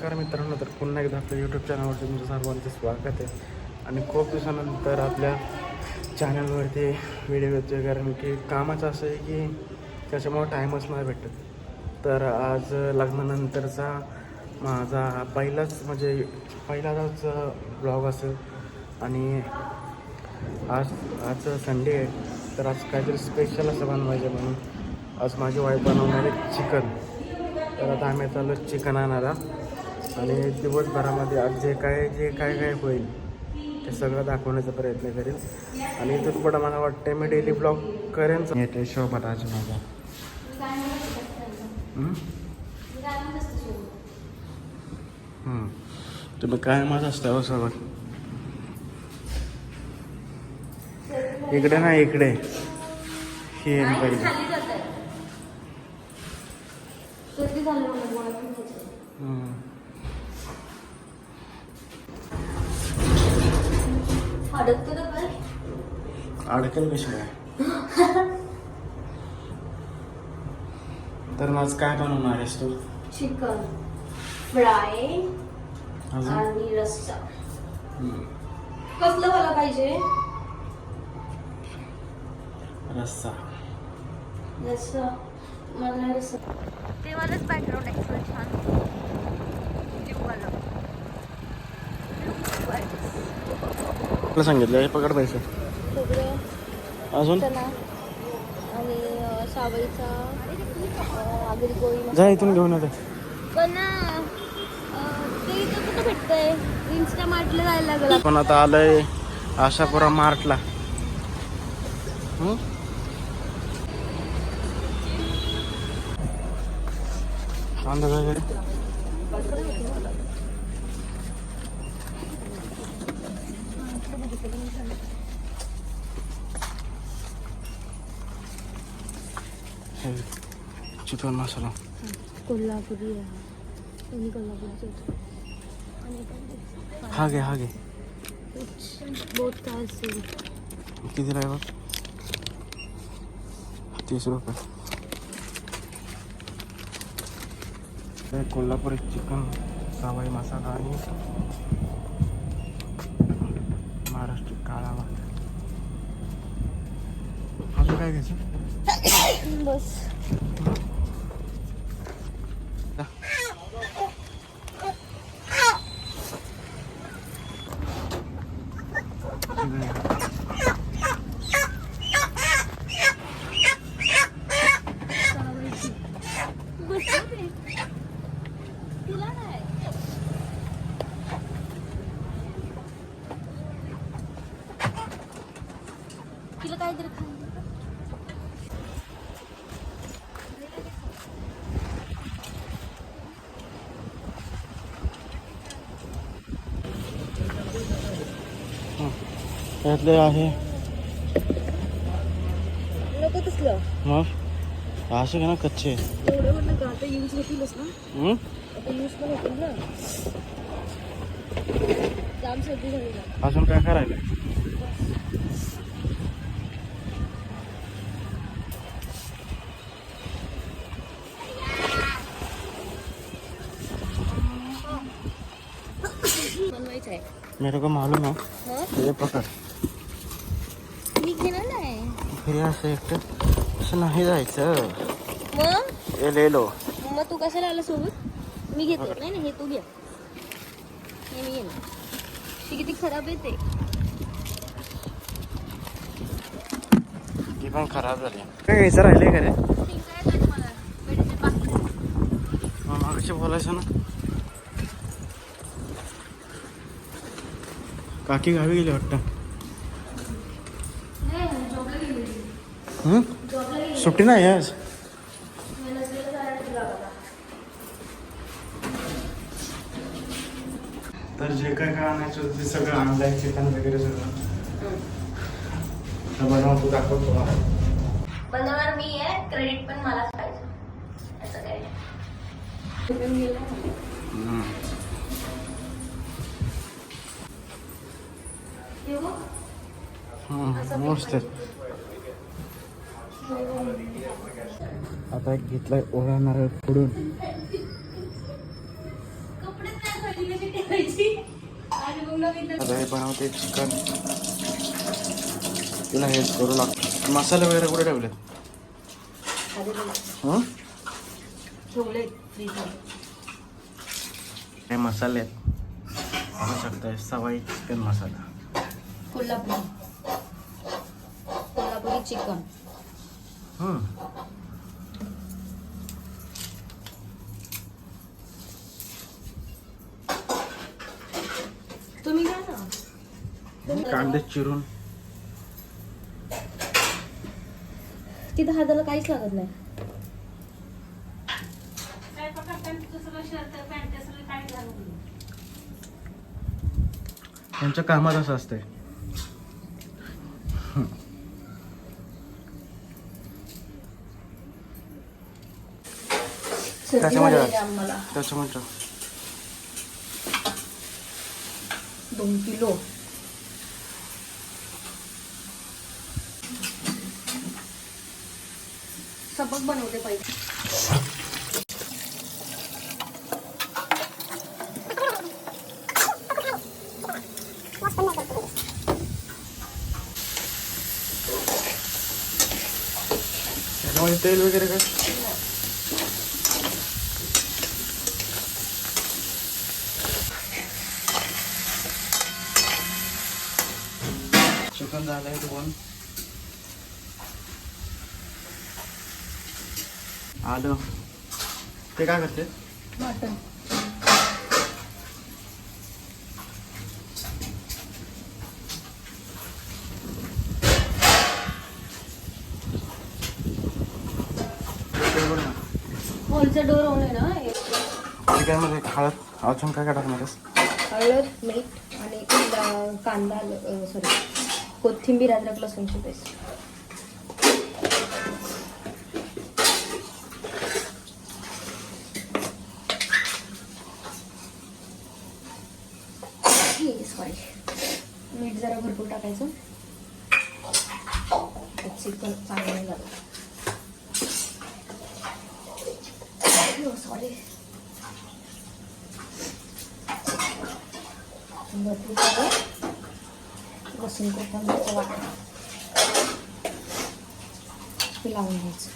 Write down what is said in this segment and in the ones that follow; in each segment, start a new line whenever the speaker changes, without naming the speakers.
नमस्कार मित्रांनो तर पुन्हा एकदा आपल्या यूट्यूब चॅनलवरती तुमचं सर्वांचं स्वागत आहे. आणि खूप दिवसानंतर आपल्या चॅनलवरती व्हिडिओ येतोय कारण की कामाचं असं आहे की त्याच्यामुळं टाईमच नाही भेटत. तर आज लग्नानंतरचा माझा पहिलाच म्हणजे पहिलाच ब्लॉग असेल. आणि आज आज संडे आहे तर आज काहीतरी स्पेशल असं बनवायचं म्हणून. आज माझी वाईफ बनवणार आहे चिकन. तर आता आम्ही चाललो चिकन आणायला. आणि दिवसभरामध्ये आज जे काय जे काय काय होईल ते सगळं दाखवण्याचा प्रयत्न करेल आणि इथून पुढं मला वाटतं मी डेली ब्लॉग करेन. येते शोभा? राज माझा. तुम्ही काय माझं असतं हो सोबत इकडे ना इकडे. हे आहे. अडकेल कशी काय तर आज काय बनवणार आहेस तू?
चिकन फ्राय
अजून?
आणि रस्सा.
हम्म.
कसलं मला पाहिजे?
रस्सा.
रस्सा. मला रस्सा.
ते मलाच बॅकग्राऊंड एक्सप्रेस छान ट्यूबवालं
तुला सांगितलं हे पकड पैसे. अजून?
आणि सावळीचा
जा इथून घेऊन येते
पण अं, ते इथं कुठं भेटतंय? इन्स्टा मार्टला जायला लागलं.
पण आता आलंय आशापुरा मार्टला? कांदा वगैरे हे चिकन मसाला.
कोल्हापुरी कोल्हापूरचे
हा घे हा घे. कितीला आहे बघ? तीस रुपये. कोल्हापुरी चिकन सवाई मसाला आणि महाराष्ट्र काळा भात अजून काय घ्यायचं?
बस तिला नाही तिला काहीतरी
त्यातले आहे.
नको तसलं.
मग असे घे ना कच्चे?
एवढं म्हणलं का? आता यूज होतीलच ना?
हम्म?
आता यूज पण होतील ना? जाम सर्दी झाली ना.
अजून काय करायला मेरे को मालूम है।
हं?
ये पकड।
मी घेणार नाही
फिर असं एकटं असं नाही जायचं
मग
हे? लेलो
मग तू कशाला आला सोबत मी घेते नाही नाही हे तू घे। हे मी घेणार ती किती खराब आहे ते।
ती पण खराब झाली काय घ्यायचं राहिले का रे मग मागाशी बोलायचं ना काकी गावी गेली वाटतं. हं? सुट्टी नाही आज? तर जे काय काय आणायचं होतं ते सगळं आणलंय चिकन वगैरे सगळं. तर बनवा तू दाखवतो
बनवणार मी आहे क्रेडिट पण पाहिजे. असं काय
मस्त. आता एक घेतलाय ओळा नारळ फोडून आता हे बनवते चिकन. तुला हेच करू लागतो मसाले वगैरे कुठे?
ठेवले
हे मसाले आहेत. बघू शकताय सवाई चिकन मसाला.
कोल्हापुरी. कोल्हापुरी चिकन. तुम्ही घ्या ना.
कांदे चिरून.
तिथं हाताला काहीच लागत नाही.
त्यांच्या कामात असं असतंय. त्याच्यामध्ये त्याच्यामध्ये
दोन किलो. सबक बनवते पहिले
त्याच्यामध्ये तेल वगैरे काय चिकन झालंय दोन आलं. ते काय करते?
होलचा डोर होऊन आहे ना
चिकनमध्ये हळद. अजून काय काय टाकणार आहेस?
हळद मीठ आणि कांदा- कांदा सॉरी कोथिंबीर अद्रक लसूणची पेस्ट सॉरी मीठ जरा भरपूर टाकायचं चिकन चांगलं नाही झालं सॉरी भरपूर सगळं लसूण कोथिंबीरचं वाटण हे लावून घ्यायचं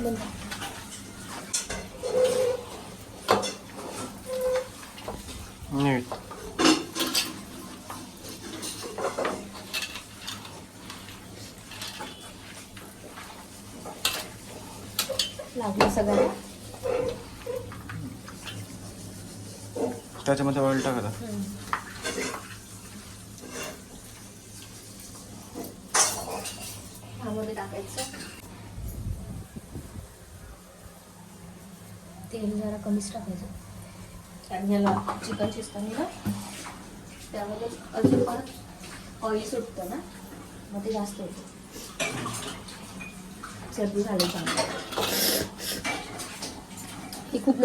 बंद
मीठ
लागलं सगळं.
त्याच्यामध्ये ऑइल टाकता
ह्यामध्ये टाकायचं. तेल जरा कमीच टाकायचं. कारण ह्याला चिकन शिजताना ना त्यामध्ये अजून परत ऑइल सुटतं ना मग ते जास्त होतं. सर्दी झाली चांगली खूप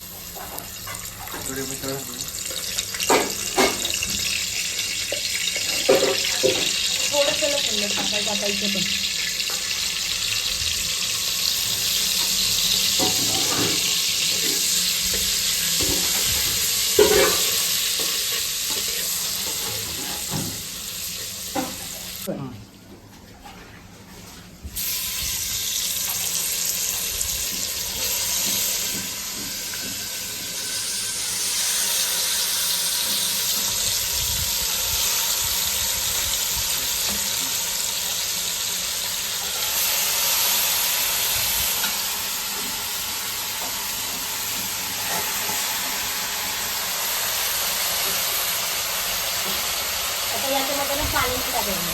थोडंसं लसूण टाकायचं टाकायचं पण
हं.
आता याच्यामध्ये ना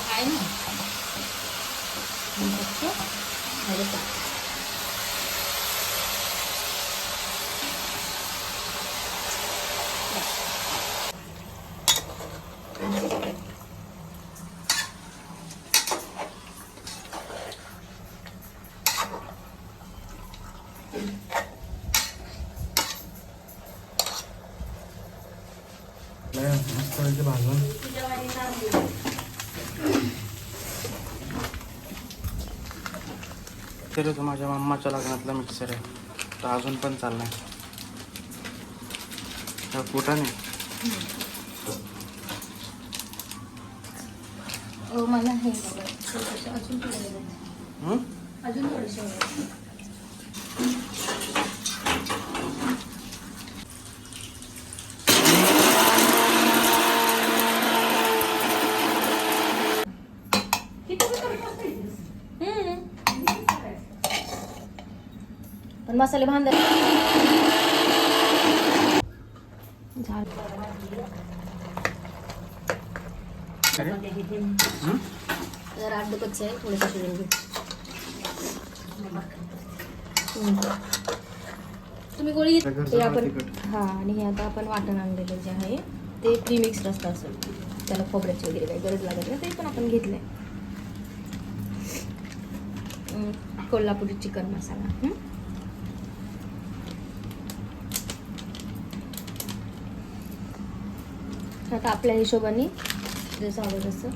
पाणी नाही टाकायचं ते फक्त काय हे
मस्त भाजून तर तो माझ्या मम्माच्या लग्नातला मिक्सर आहे. तर अजून पण चाललाय. त्या पोटाने
अ, मला हे? अजून थोडं वेगळं.
हं?
अजून थोडंसं वेगळं. हम्म. पण मसाले? जरा अर्ध कच्चं आहे थोडंसं शिजून घेऊ हम्म. तुम्ही गोळी ते आपण. हां आणि हे आता आपण वाटण आणलेलं जे आहे ते प्रीमिक्स रस्ता असेल त्याला खोबऱ्याची वगैरे काही गरज लागत नाही ते पण आपण घेतलंय हम्म, कोल्हापुरी चिकन मसाला हम्म. आता आपल्या हिशोबाने जसं हवं तसं.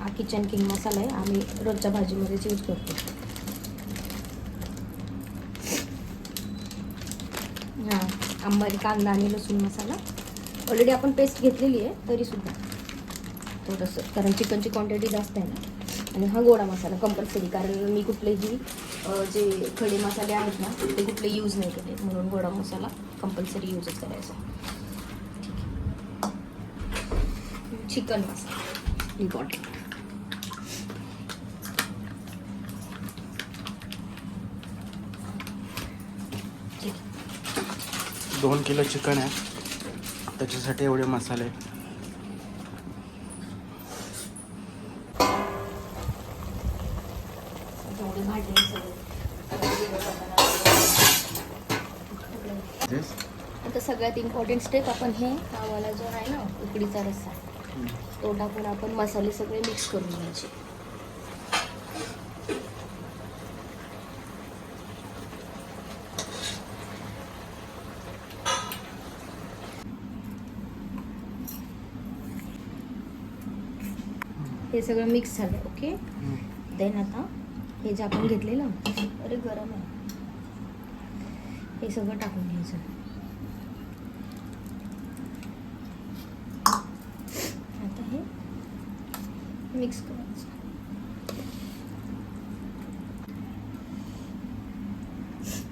हा किचन किंग मसाला आहे. आम्ही रोजच्या भाजीमध्येच यूज करतो. हां आंबारी कांदा आणि लसूण मसाला. ऑलरेडी आपण पेस्ट घेतलेली आहे तरीसुद्धा. थोडंसं कारण चिकनची क्वांटिटी जास्त आहे ना. आणि हा गोडा मसाला कंपल्सरी कारण मी कुठलेही जे खडे मसाले आहेत ना ते कुठले यूज नाही केले म्हणून गोडा मसाला कंपल्सरी यूजच करायचा. चिकन मसाला. इम्पॉर्टंट
दोन किलो चिकन आहे. त्याच्यासाठी एवढे मसाले?
आता सगळ्यात इम्पॉर्टंट स्टेप आपण हे जो आहे ना उकडीचा रस्सा. तो टाकून आपण मसाले सगळे मिक्स करून घ्यायचे. हे सगळं मिक्स झालं ओके देन आता हे जे आपण घेतलेलं अरे गरम आहे. हे सगळं टाकून घ्यायचं आता हे मिक्स करायचं.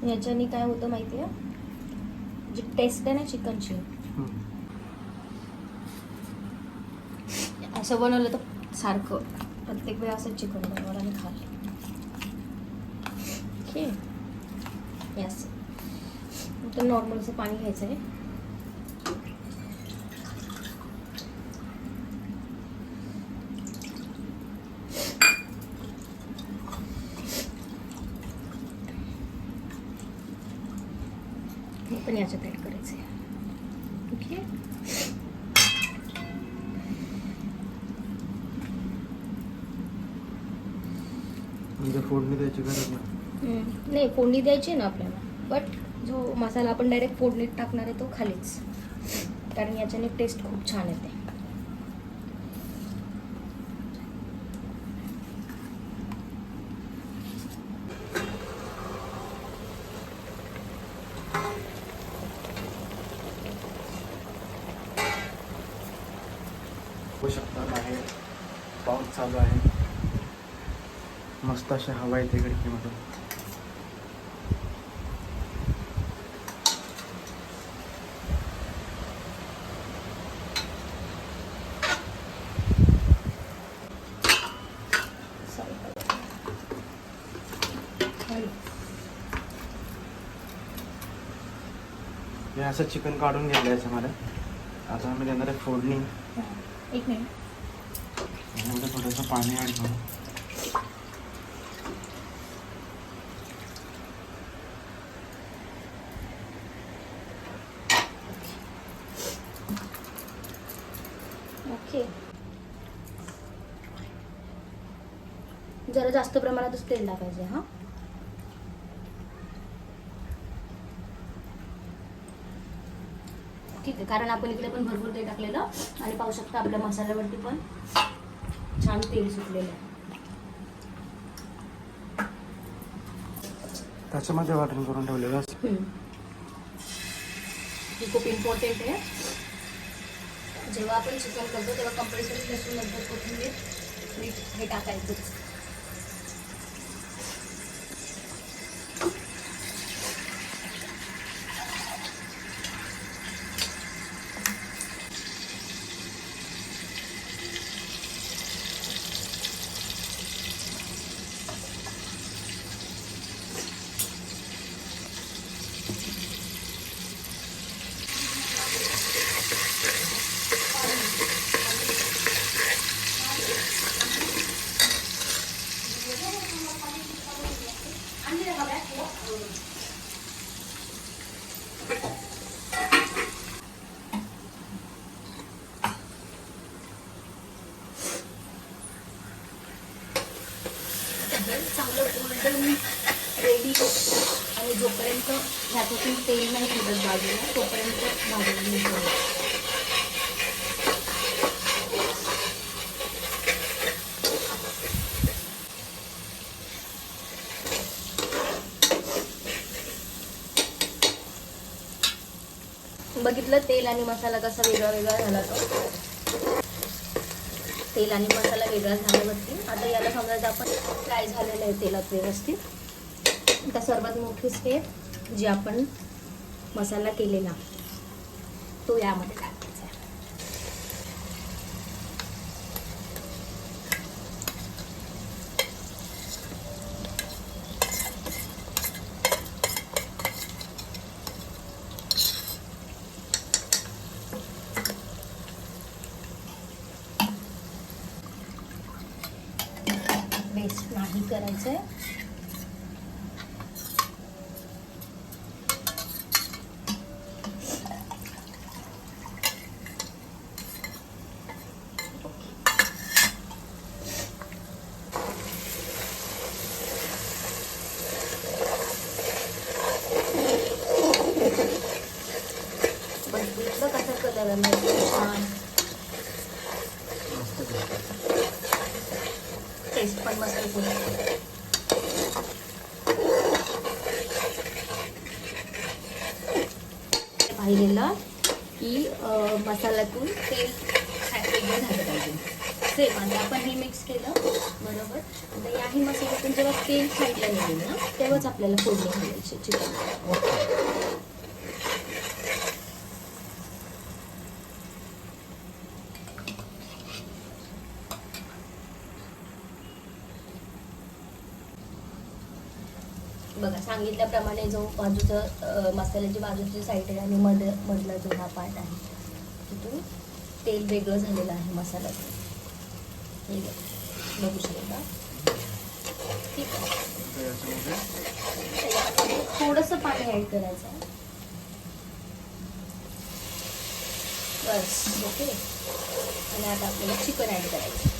याच्याने काय होतं माहिती आहे? जी टेस्ट आहे ना चिकनची असं बनवलं तर सारखं. प्रत्येक वेळा असं चिकन बनवलं आणि खाल ओके यस तर नॉर्मल असं पाणी घ्यायचं आहे हे पण याच्यात ॲड करायचं. ओके?
म्हणजे फोडणी द्यायची गरज. नाही.
फोडणी द्यायची ना आपल्याला. बट जो मसाला आपण डायरेक्ट फोडणीत टाकणार आहे तो खालीच. कारण याच्याने टेस्ट खूप छान येते
होऊ शकता बाहेर पाऊस चालू आहे मस्त अशी हवा येते खिडकीमधून. मी असं चिकन काढून घेतलं याच्यामध्ये आता आम्ही देणार आहे फोडणी.
एक मिनिट
यामध्ये थोडंसं पाणी ॲड करू
ओके जरा प्रमाणातच तेल टाकायचं हा. ठीक आहे कारण आपण इकडे पण भरपूर तेल टाकलेलं आणि पाहू शकता आपल्या मसाल्यावरती पण छान तेल सुटलेलं आहे.
त्याच्यामध्ये वाटण करून ठेवलेलं असतं.
ही खूप इम्पॉर्टंट आहे. जेव्हा आपण चिकन करतो तेव्हा कंपल्सरी लसूण नंतर कोथिंबीर मीठ हे टाकायचंच हे चांगलं गोल्डन रेडी आणि जोपर्यंत ह्याच्यातून तेल नाही सुटत बाजूला तोपर्यंत भाजून घ्यायचं बघितलं तेल आणि मसाला कसा वेगळा वेगळा झाला तो. तेल आणि मसाला वेगळा झाल्यावरती आता याला समजायचं आपण फ्राय झालेलं आहे तेलात व्यवस्थित आता सर्वात मोठी स्टेप जी आपण मसाला केलेला तो यामध्ये टाकायचा आहे. नाही करायचं आहे बघितलं कसा कलर टेस्ट पण मस्त येते पाहिलेलं की मसाल्यातून तेल वेगळं झालं पाहिजे सेम आणि आपण हे मिक्स केलं बरोबर? आता याही मसाल्यातून जेव्हा तेल साईडला निघेल ना तेव्हाच आपल्याला फोडणी घालायची चिकन. बघा सांगितल्याप्रमाणे जो बाजूचं मसाल्याची बाजूची साईड आहे आणि मध मधला जो हा पार्ट आहे तिथून तेल वेगळं झालेलं आहे मसाल्याचं. हे बघू शकता. ठीक आहे. थोडंसं पाणी ॲड करायचं आहे. बस ओके आणि आता आपल्याला चिकन ॲड करायचं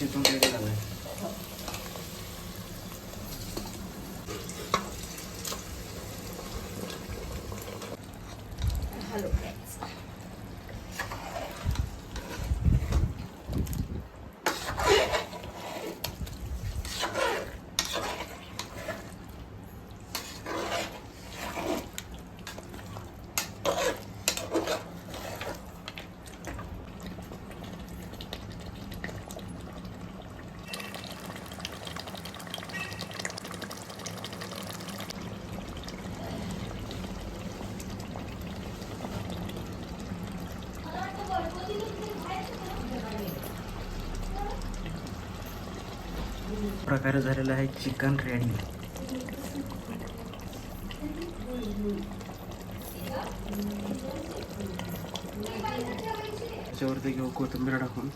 मसाला शिजून रेडी झालाय
हॅलो
प्रकारे झालेला आहे चिकन रेडी. त्याच्यावरती घेऊ कोथिंबीर टाकून.